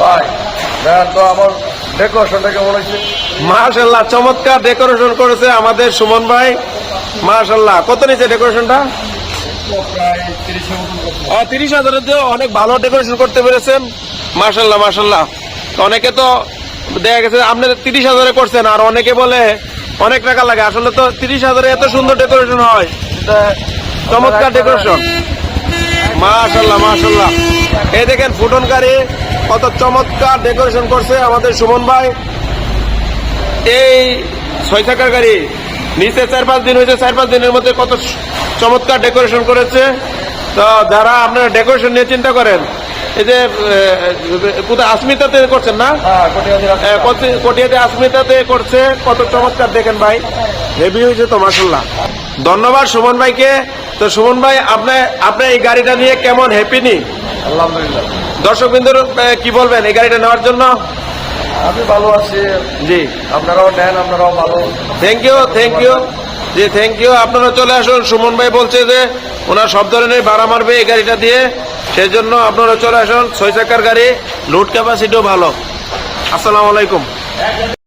ভাই দেখেন চমৎকার ডেকোরেশন করেছে আমাদের সুমন ভাই। মাশাল্লাহ কত নিচে ডেকোরেশনটা তিরিশ হাজারের দিয়ে অনেক ভালো ডেকোরেশন করতে পেরেছেন। মাশাল্লাহ মাশাল্লাহ অনেকে তো দেখা গেছে আপনি তিরিশ হাজারে করছেন, আর অনেকে বলে অনেক টাকা লাগে। আসলে তো তিরিশ হাজারে এত সুন্দর ডেকোরেশন হয়। চমৎকার ডেকোরেশন মাশাল্লাহ মাশাল্লাহ এই দেখেন ফুটন গাড়ি কত চমৎকার ডেকোরেশন করছে আমাদের সুমন ভাই। এই ছয় চাকার গাড়ি নিচে চার পাঁচ দিন হয়েছে চার পাঁচ দিনের মধ্যে কত চমৎকার ডেকোরেশন করেছে। তো যারা আপনারা ডেকোরেশন নিয়ে চিন্তা করেন এই যে কোথায় আসমিতাতে করছেন না? হ্যাঁ কটিয়াতে আসমিতাতে করছে কত চমৎকার দেখেন ভাই। হেভি হয়েছে তো মাসাল্লাহ ধন্যবাদ সুমন ভাইকে। তো সুমন ভাই আপনি আপনি এই গাড়িটা নিয়ে কেমন হ্যাপি নি? আলহামদুলিল্লাহ। দর্শক বিন্দুর কি বলবেন? এই গাড়িটা নেওয়ার জন্য? আমি ভালো আছি। জি। আপনারাও নেন আপনারাও ভালো। Thank you thank you ji thank you আপনারা চলে আসুন। সুমন ভাই বলছে যে ওনার সব ধরনের ভাড়া মারবে এই গাড়িটা দিয়ে। সেই জন্য আপনারা চলে আসুন। ছয় চাকার গাড়ি লোড ক্যাপাসিটিও ভালো। আসসালামু আলাইকুম।